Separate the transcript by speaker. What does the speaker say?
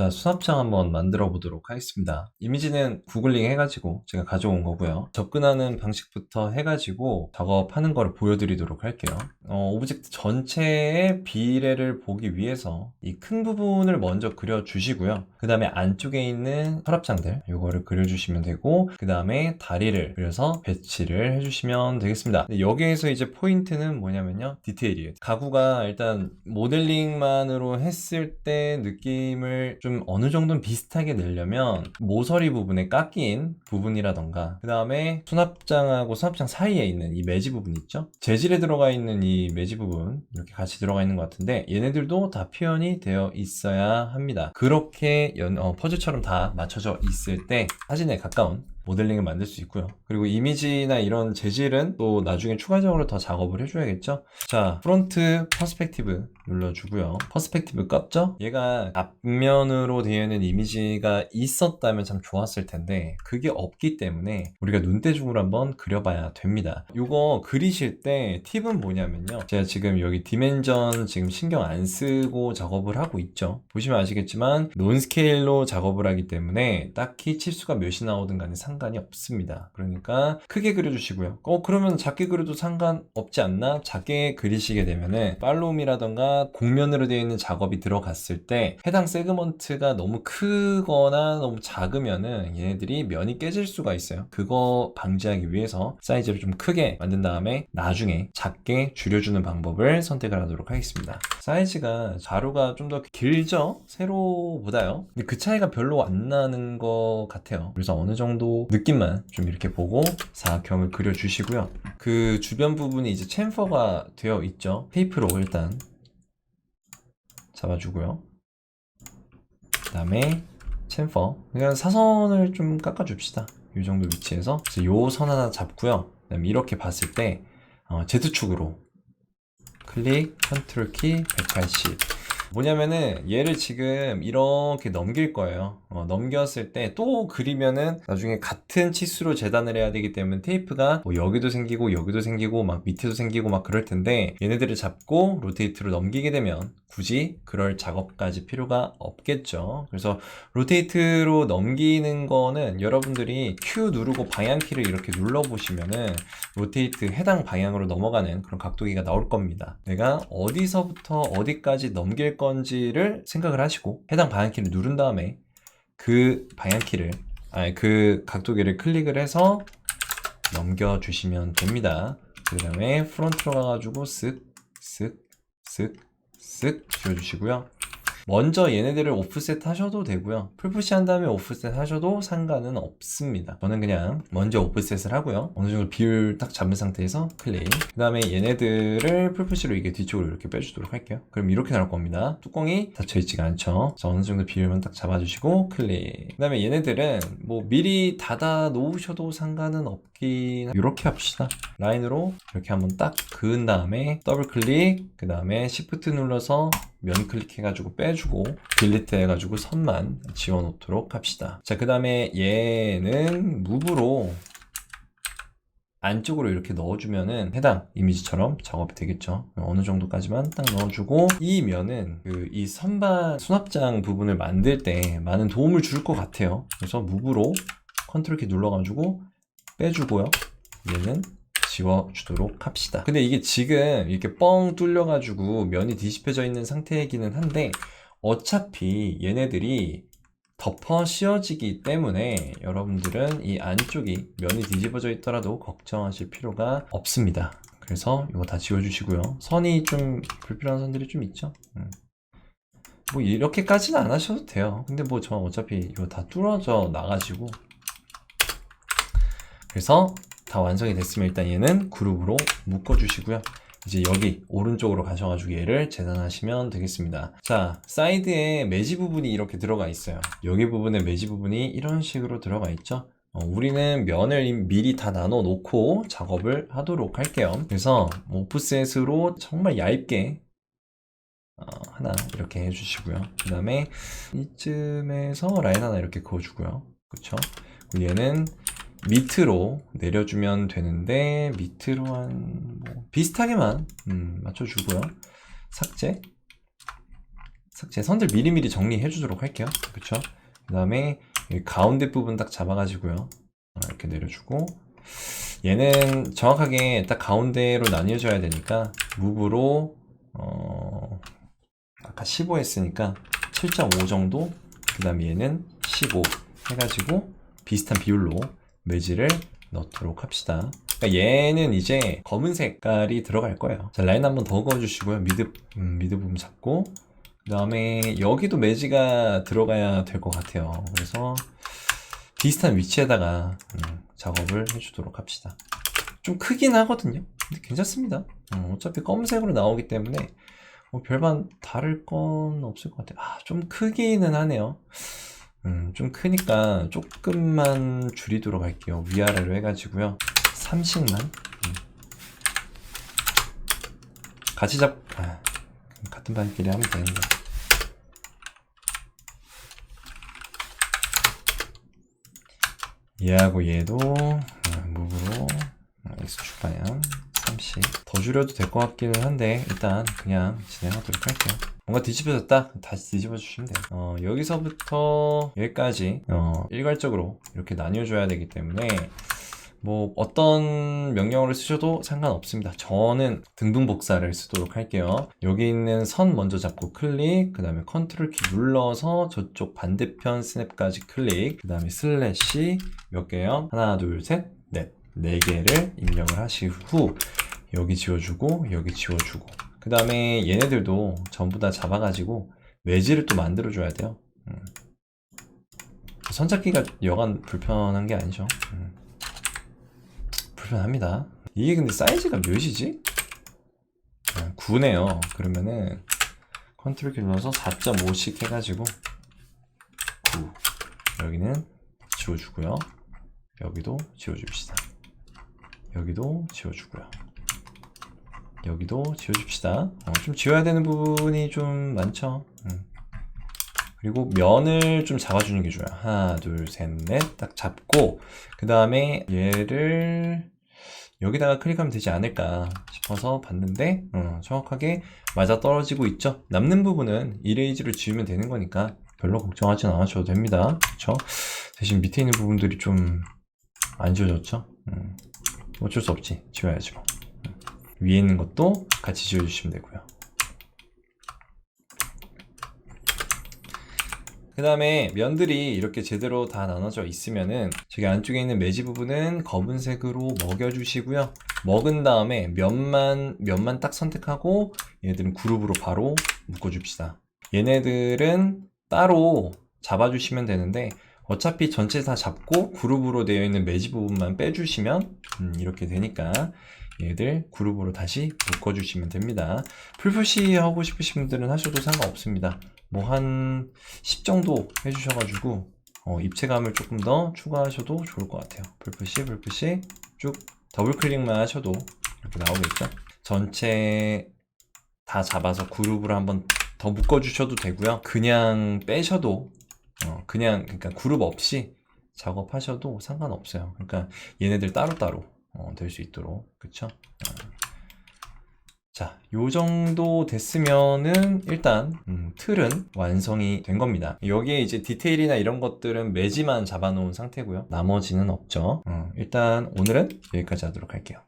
Speaker 1: 자, 수납장 한번 만들어 보도록 하겠습니다. 이미지는 구글링 해가지고 제가 가져온 거고요. 접근하는 방식부터 해가지고 작업하는 거를 보여드리도록 할게요. 어, 오브젝트 전체의 비례를 보기 위해서 이 큰 부분을 먼저 그려주시고요. 그 다음에 안쪽에 있는 서랍장들, 이거를 그려주시면 되고, 그 다음에 다리를 그려서 배치를 해주시면 되겠습니다. 여기에서 이제 포인트는 뭐냐면요. 디테일이에요. 가구가 일단 모델링만으로 했을 때 느낌을 좀 어느 정도는 비슷하게 내려면 모서리 부분에 깎인 부분이라던가 그 다음에 수납장하고 수납장 사이에 있는 이 매지 부분 있죠? 재질에 들어가 있는 이 매지 부분 이렇게 같이 들어가 있는 것 같은데 얘네들도 다 표현이 되어 있어야 합니다. 그렇게 연- 어, 퍼즐처럼 다 맞춰져 있을 때 사진에 가까운 모델링을 만들 수 있고요. 그리고 이미지나 이런 재질은 또 나중에 추가적으로 더 작업을 해줘야겠죠. 자, 프론트 퍼스펙티브 눌러주고요. 퍼스펙티브 껐죠? 얘가 앞면으로 되어 있는 이미지가 있었다면 참 좋았을 텐데 그게 없기 때문에 우리가 눈대중으로 한번 그려봐야 됩니다. 이거 그리실 때 팁은 뭐냐면요. 제가 지금 여기 디멘전 지금 신경 안 쓰고 작업을 하고 있죠. 보시면 아시겠지만 논스케일로 작업을 하기 때문에 딱히 치수가 몇이 나오든 간에 상관 이 없습니다. 그러니까 크게 그려주시고요. 어 그러면 작게 그려도 상관없지 않나? 작게 그리시게 되면은 팔로움이라던가 곡면으로 되어 있는 작업이 들어갔을 때 해당 세그먼트가 너무 크거나 너무 작으면은 얘네들이 면이 깨질 수가 있어요. 그거 방지하기 위해서 사이즈를 좀 크게 만든 다음에 나중에 작게 줄여주는 방법을 선택을 하도록 하겠습니다. 사이즈가 가루가 좀 더 길죠? 세로보다요. 근데 그 차이가 별로 안 나는 것 같아요. 그래서 어느 정도 느낌만 좀 이렇게 보고 사각형을 그려주시고요. 그 주변 부분이 이제 챔퍼가 되어 있죠. 테이프로 일단 잡아주고요. 그 다음에 챔퍼. 그냥 사선을 좀 깎아줍시다. 이 정도 위치에서. 요선 하나 잡고요. 그 다음에 이렇게 봤을 때, 어, Z축으로 클릭, 컨트롤 키 180. 뭐냐면은 얘를 지금 이렇게 넘길 거예요. 어, 넘겼을 때 또 그리면은 나중에 같은 치수로 재단을 해야 되기 때문에 테이프가 뭐 여기도 생기고 여기도 생기고 막 밑에도 생기고 막 그럴 텐데 얘네들을 잡고 로테이트로 넘기게 되면 굳이 그럴 작업까지 필요가 없겠죠. 그래서 로테이트로 넘기는 거는 여러분들이 Q 누르고 방향키를 이렇게 눌러 보시면은 로테이트 해당 방향으로 넘어가는 그런 각도기가 나올 겁니다. 내가 어디서부터 어디까지 넘길 건지를 생각을 하시고 해당 방향키를 누른 다음에 그 방향키를 아니 그 각도기를 클릭을 해서 넘겨 주시면 됩니다. 그 다음에 프론트로 가가지고 쓱, 쓱, 쓱, 쓱 줄여주시고요. 먼저 얘네들을 오프셋 하셔도 되고요. 풀푸시 한 다음에 오프셋 하셔도 상관은 없습니다. 저는 그냥 먼저 오프셋을 하고요. 어느 정도 비율 딱 잡은 상태에서 클릭. 그 다음에 얘네들을 풀푸시로 이게 뒤쪽으로 이렇게 빼주도록 할게요. 그럼 이렇게 나올 겁니다. 뚜껑이 닫혀있지가 않죠. 그래서 어느 정도 비율만 딱 잡아주시고 클릭. 그 다음에 얘네들은 뭐 미리 닫아 놓으셔도 상관은 없긴 이렇게 합시다. 라인으로 이렇게 한번 딱 그은 다음에 더블 클릭. 그 다음에 시프트 눌러서 면 클릭해가지고 빼주고 딜리트 해가지고 선만 지워놓도록 합시다. 자, 그 다음에 얘는 무브로 안쪽으로 이렇게 넣어주면은 해당 이미지처럼 작업이 되겠죠. 어느 정도까지만 딱 넣어주고 이 면은 그 이 선반 수납장 부분을 만들 때 많은 도움을 줄 것 같아요. 그래서 무브로 컨트롤 키 눌러가지고 빼주고요. 얘는 지워주도록 합시다. 근데 이게 지금 이렇게 뻥 뚫려가지고 면이 뒤집혀져 있는 상태이기는 한데 어차피 얘네들이 덮어 씌워지기 때문에 여러분들은 이 안쪽이 면이 뒤집어져 있더라도 걱정하실 필요가 없습니다. 그래서 이거 다 지워주시고요. 선이 좀 불필요한 선들이 좀 있죠. 음. 뭐 이렇게까지는 안 하셔도 돼요. 근데 뭐 저 어차피 이거 다 뚫어져 나가지고 그래서 다 완성이 됐으면 일단 얘는 그룹으로 묶어 주시고요. 이제 여기 오른쪽으로 가셔가지고 얘를 재단하시면 되겠습니다. 자, 사이드에 매지 부분이 이렇게 들어가 있어요. 여기 부분에 매지 부분이 이런 식으로 들어가 있죠. 어, 우리는 면을 미리 다 나눠 놓고 작업을 하도록 할게요. 그래서 오프셋으로 정말 얇게 어, 하나 이렇게 해주시고요. 그 다음에 이쯤에서 라인 하나 이렇게 그어주고요. 그쵸? 얘는 밑으로 내려주면 되는데 밑으로 한 뭐 비슷하게만 음, 맞춰주고요. 삭제 삭제 선들 미리미리 정리해 주도록 할게요. 그쵸? 그 다음에 가운데 부분 딱 잡아가지고요. 어, 이렇게 내려주고 얘는 정확하게 딱 가운데로 나뉘어져야 되니까 무브로 어 아까 15 했으니까 7.5 정도 그 다음에 얘는 15 해가지고 비슷한 비율로 매질을 넣도록 합시다. 그러니까 얘는 이제 검은 색깔이 들어갈 거예요. 자 라인 한번 더 그어주시고요. 미드 음, 미드 부분 잡고. 그 다음에 여기도 매지가 들어가야 될 것 같아요. 그래서 비슷한 위치에다가 음, 작업을 해주도록 합시다. 좀 크긴 하거든요. 근데 괜찮습니다. 음, 어차피 검은색으로 나오기 때문에 뭐 별반 다를 건 없을 것 같아요. 아, 좀 크기는 하네요. 음, 좀 크니까 조금만 줄이도록 할게요. 위아래로 해가지고요. 30만. 음. 같이 잡, 아, 같은 발길이 하면 되는데. 얘하고 얘도 아, 무브로 아, X축 방향 30. 더 줄여도 될 것 같기는 한데 일단 그냥 진행하도록 할게요. 뭔가 뒤집어졌다? 다시 뒤집어 주시면 돼요. 어, 여기서부터 여기까지 어, 일괄적으로 이렇게 나뉘어줘야 되기 때문에 뭐 어떤 명령어를 쓰셔도 상관없습니다. 저는 등등 복사를 쓰도록 할게요. 여기 있는 선 먼저 잡고 클릭, 그 다음에 컨트롤 키 눌러서 저쪽 반대편 스냅까지 클릭, 그 다음에 슬래시 몇 개요? 하나, 둘, 셋, 넷. 네 개를 입력을 하신 후 여기 지워주고 여기 지워주고 그 다음에 얘네들도 전부 다 잡아가지고 매지를 또 만들어줘야 돼요. 음. 선착기가 여간 불편한 게 아니죠. 음. 불편합니다. 이게 근데 사이즈가 몇이지? 9네요. 그러면은 컨트롤 키 눌러서 4.5씩 해가지고 9 여기는 지워주고요. 여기도 지워줍시다. 여기도 지워주고요. 여기도 지워줍시다. 어, 좀 지워야 되는 부분이 좀 많죠. 음. 그리고 면을 좀 잡아주는 게 좋아요. 하나, 둘, 셋, 넷. 딱 잡고, 그 다음에 얘를 여기다가 클릭하면 되지 않을까 싶어서 봤는데, 어, 정확하게 맞아 떨어지고 있죠. 남는 부분은 이레이즈로 지우면 되는 거니까 별로 걱정하진 않으셔도 됩니다. 그쵸? 대신 밑에 있는 부분들이 좀 안 지워졌죠? 음. 어쩔 수 없지. 지워야지 뭐. 음. 위에 있는 것도 같이 지워주시면 되고요. 그 다음에 면들이 이렇게 제대로 다 나눠져 있으면은 저기 안쪽에 있는 매지 부분은 검은색으로 먹여주시고요. 먹은 다음에 면만, 면만 딱 선택하고 얘들은 그룹으로 바로 묶어줍시다. 얘네들은 따로 잡아주시면 되는데 어차피 전체 다 잡고 그룹으로 되어 있는 매지 부분만 빼주시면 음, 이렇게 되니까 얘들 그룹으로 다시 묶어주시면 됩니다. 풀푸시 하고 싶으신 분들은 하셔도 상관없습니다. 뭐 한 10 정도 해주셔가지고 어, 입체감을 조금 더 추가하셔도 좋을 것 같아요. 풀푸시, 풀푸시 쭉 더블 클릭만 하셔도 이렇게 나오겠죠. 전체 다 잡아서 그룹으로 한번 더 묶어주셔도 되고요. 그냥 빼셔도 어, 그냥 그러니까 그룹 없이 작업하셔도 상관없어요. 그러니까 얘네들 따로따로 어, 될 수 있도록 그쵸? 어. 자, 요 정도 됐으면은 일단 음, 틀은 완성이 된 겁니다. 여기에 이제 디테일이나 이런 것들은 매지만 잡아놓은 상태고요. 나머지는 없죠. 어, 일단 오늘은 여기까지 하도록 할게요.